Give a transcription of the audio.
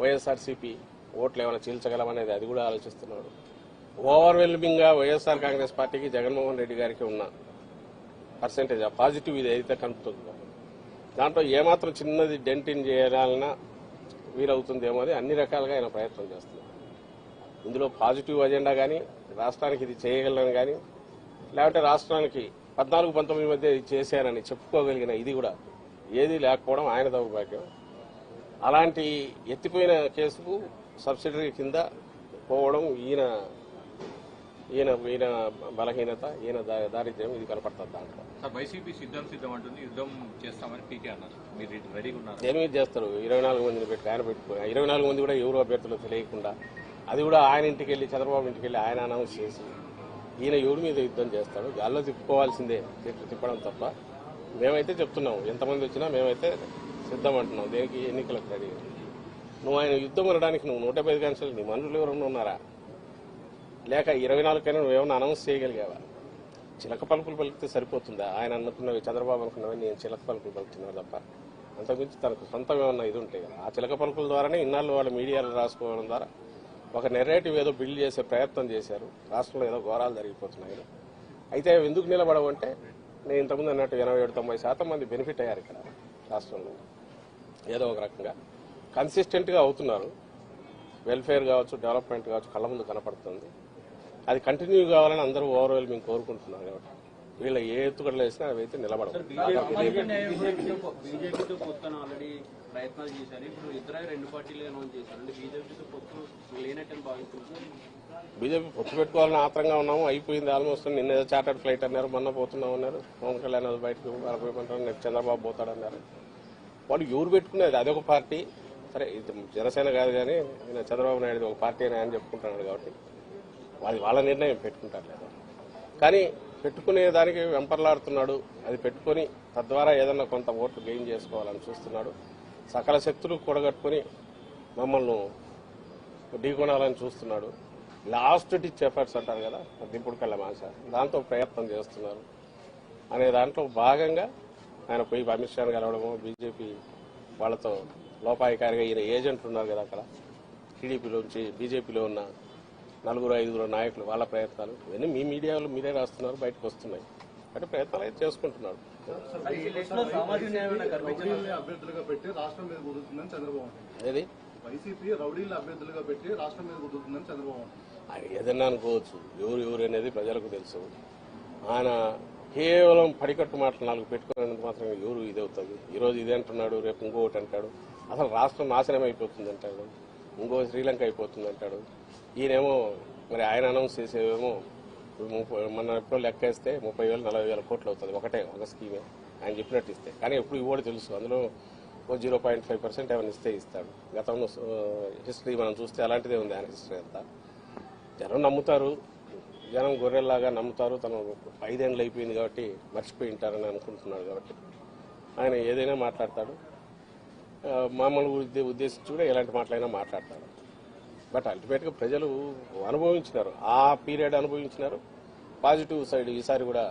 వైఎస్ఆర్సీపీ ఓట్లు ఏమైనా చీల్చగలమనేది అది కూడా ఆలోచిస్తున్నాడు. ఓవర్వెల్మింగ్గా వైఎస్ఆర్ కాంగ్రెస్ పార్టీకి జగన్మోహన్ రెడ్డి గారికి ఉన్న పర్సెంటేజ్ ఆ పాజిటివ్ ఇది అయితే కనుపుతుందో దాంట్లో ఏమాత్రం చిన్నది డెంటిన్ చేయాలన్నా వీలవుతుందేమో అది అన్ని రకాలుగా ఆయన ప్రయత్నం చేస్తున్నారు ఇందులో పాజిటివ్ అజెండా కానీ రాష్ట్రానికి ఇది చేయగలను కానీ లేకపోతే రాష్ట్రానికి పద్నాలుగు పంతొమ్మిది మధ్య ఇది చేశానని చెప్పుకోగలిగిన ఇది కూడా ఏది లేకపోవడం ఆయన దౌర్భాగ్యం అలాంటి ఎత్తిపోయిన కేసుకు సబ్సిడరీ కింద పోవడం ఈయన ఈయన ఈయన బలహీనత ఈయన దారిద్ర్యం ఇది కనపడుతుంది దాంట్లో. వైసీపీ సిద్ధం సిద్ధం అంటుంది యుద్ధం చేస్తామని పీకే అన్నారు. మీరు ఇటు రెడీగా ఉన్నారు. దేని మీద చేస్తారు? ఇరవై నాలుగు మందిని పెట్టి ఆయన పెట్టుకుని ఇరవై నాలుగు మంది కూడా ఎవరు అభ్యర్థులు తెలియకుండా అది కూడా ఆయన ఇంటికి వెళ్ళి చంద్రబాబు ఇంటికి వెళ్ళి ఆయన అనౌన్స్ చేసి ఈయన ఎవరి మీద యుద్ధం చేస్తాడు గాల్లో తిప్పుకోవాల్సిందే తిప్ప- తిప్పడం తప్ప. మేమైతే చెప్తున్నాం ఎంతమంది వచ్చినా మేమైతే సిద్ధం అంటున్నాం దేనికి ఎన్నికలకు రెడీ? నువ్వు ఆయన యుద్ధం అనడానికి నువ్వు నూట యాభై గంటలు నీ మనుషులు ఎవరన్నా ఉన్నారా? లేక ఇరవై నాలుగుకైనా నువ్వేమన్నా అనౌన్స్ చేయగలిగావా? చిలక పలుకులు పలికితే సరిపోతుందా? ఆయన అనుకున్నవి చంద్రబాబు అనుకున్నవి నేను చిలక పలుకులు పలుకుతున్నాను తప్ప. అంతకుమించి తనకు సొంతం ఏమన్నా ఇది ఉంటాయి కదా. ఆ చిలక పలుకుల ద్వారానే ఇన్నాళ్ళు వాళ్ళ మీడియాలో రాసుకోవడం ద్వారా ఒక నెరేటివ్ ఏదో బిల్డ్ చేసే ప్రయత్నం చేశారు. రాష్ట్రంలో ఏదో ఘోరాలు జరిగిపోతున్నాయి. అయితే ఎందుకు నిలబడవంటే నేను ఇంతకుముందు అన్నట్టు ఎనభై ఏడు తొంభై శాతం మంది బెనిఫిట్ అయ్యారు ఇక్కడ రాష్ట్రంలో. ఏదో ఒక రకంగా. కన్సిస్టెంట్గా అవుతున్నారు. వెల్ఫేర్ కావచ్చు డెవలప్మెంట్ కావచ్చు కళ్ళ ముందు కనపడుతుంది. అది కంటిన్యూ కావాలని అందరూ ఓవరాల్ మేము కోరుకుంటున్నారు కాబట్టి. వీళ్ళ ఏ ఎత్తుగడలు వేసినా అవి అయితే నిలబడవు. బీజేపీతో పొత్తున ఆల్రెడీ ప్రయత్నాలు చేశారు. ఇప్పుడు ఇద్దరు రెండు పార్టీలు అనౌన్స్ చేశారు. అంటే బీజేపీతో పొత్తు లేనట్టని భావిస్తున్నారు బీజేపీ పొత్తు పెట్టుకోవాలని ఆత్రంగా ఉన్నాము. అయిపోయింది ఆల్మోస్ట్ నిన్న ఏదో చార్టర్డ్ ఫ్లైట్ అన్నారు. మొన్న పోతున్నాం అన్నారు పవన్ కళ్యాణ్ బయటకు వెళ్ళిపోయమంటారు నెక్స్ట్ చంద్రబాబు పోతాడన్నారు. వాళ్ళు ఎవరు పెట్టుకునేది? అదొక పార్టీ. సరే ఇది జనసేన కాదు కానీ ఈయన చంద్రబాబు నాయుడు ఒక పార్టీ అని చెప్పుకుంటున్నాడు కాబట్టి వాళ్ళు వాళ్ళ నిర్ణయం పెట్టుకుంటారు లేదా కానీ పెట్టుకునే దానికి వెంపర్లాడుతున్నాడు. అది పెట్టుకొని తద్వారా ఏదన్నా కొంత ఓట్లు గెయిన్ చేసుకోవాలని చూస్తున్నాడు. సకల శక్తులు కూడగట్టుకుని మమ్మల్ని ఢీకొనాలని చూస్తున్నాడు. లాస్ట్ టిచ్ ఎఫర్ట్స్ అంటారు కదా దింపుడు కళ్ళ మాస. దాంతో ప్రయత్నం చేస్తున్నారు. అనే దాంట్లో భాగంగా ఆయన పోయి అమిత్ షాను కలవడము బీజేపీ వాళ్ళతో లోపాయికారిగా ఈయన ఏజెంట్లు ఉన్నారు కదా అక్కడ. టీడీపీలోంచి బీజేపీలో ఉన్న నలుగురు ఐదుగురు నాయకులు వాళ్ళ ప్రయత్నాలు. ఇవన్నీ మీ మీడియాలో మీరే రాస్తున్నారు బయటకు వస్తున్నాయి. అంటే ప్రయత్నాలు అయితే చేసుకుంటున్నాడు ఏది? ఏదన్నా అనుకోవచ్చు. ఎవరు ఎవరు అనేది ప్రజలకు తెలుసు. ఆయన కేవలం పడికట్టు మాటలు నాలుగు పెట్టుకునేందుకు మాత్రం ఎవరు ఇది అవుతుంది ఈరోజు ఇది అంటున్నాడు రేపు ఇంకొకటి అంటాడు. అసలు రాష్ట్రం నాశనం అయిపోతుంది అంటాడు. ఇంకో శ్రీలంక అయిపోతుంది అంటాడు. ఈయనేమో మరి ఆయన అనౌన్స్ చేసేవేమో ముప్పై మన ఎప్పుడో లెక్క వేస్తే ముప్పై వేలు నలభై వేల కోట్లు అవుతుంది. ఒకటే ఒక స్కీమే. ఆయన చెప్పినట్టు ఇస్తే. కానీ ఎప్పుడు ఇవ్వడు తెలుసు. అందులో ఓ జీరో పాయింట్ ఫైవ్ పర్సెంట్ ఏమైనా ఇస్తే ఇస్తాడు. గతంలో హిస్టరీ మనం చూస్తే అలాంటిదే ఉంది ఆయన హిస్టరీ అంతా. జనం నమ్ముతారు. జనం గొర్రెల్లాగా నమ్ముతారు. తను ఐదేళ్ళు అయిపోయింది కాబట్టి మర్చిపోయి ఉంటారని అనుకుంటున్నాడు కాబట్టి ఆయన ఏదైనా మాట్లాడతాడు. మామూలు ఉద్దేశించి కూడా ఎలాంటి మాటలైనా మాట్లాడతాడు బట్ అల్టిమేట్గా ప్రజలు అనుభవించినారు. ఆ పీరియడ్ అనుభవించినారు. పాజిటివ్ సైడ్ ఈసారి కూడా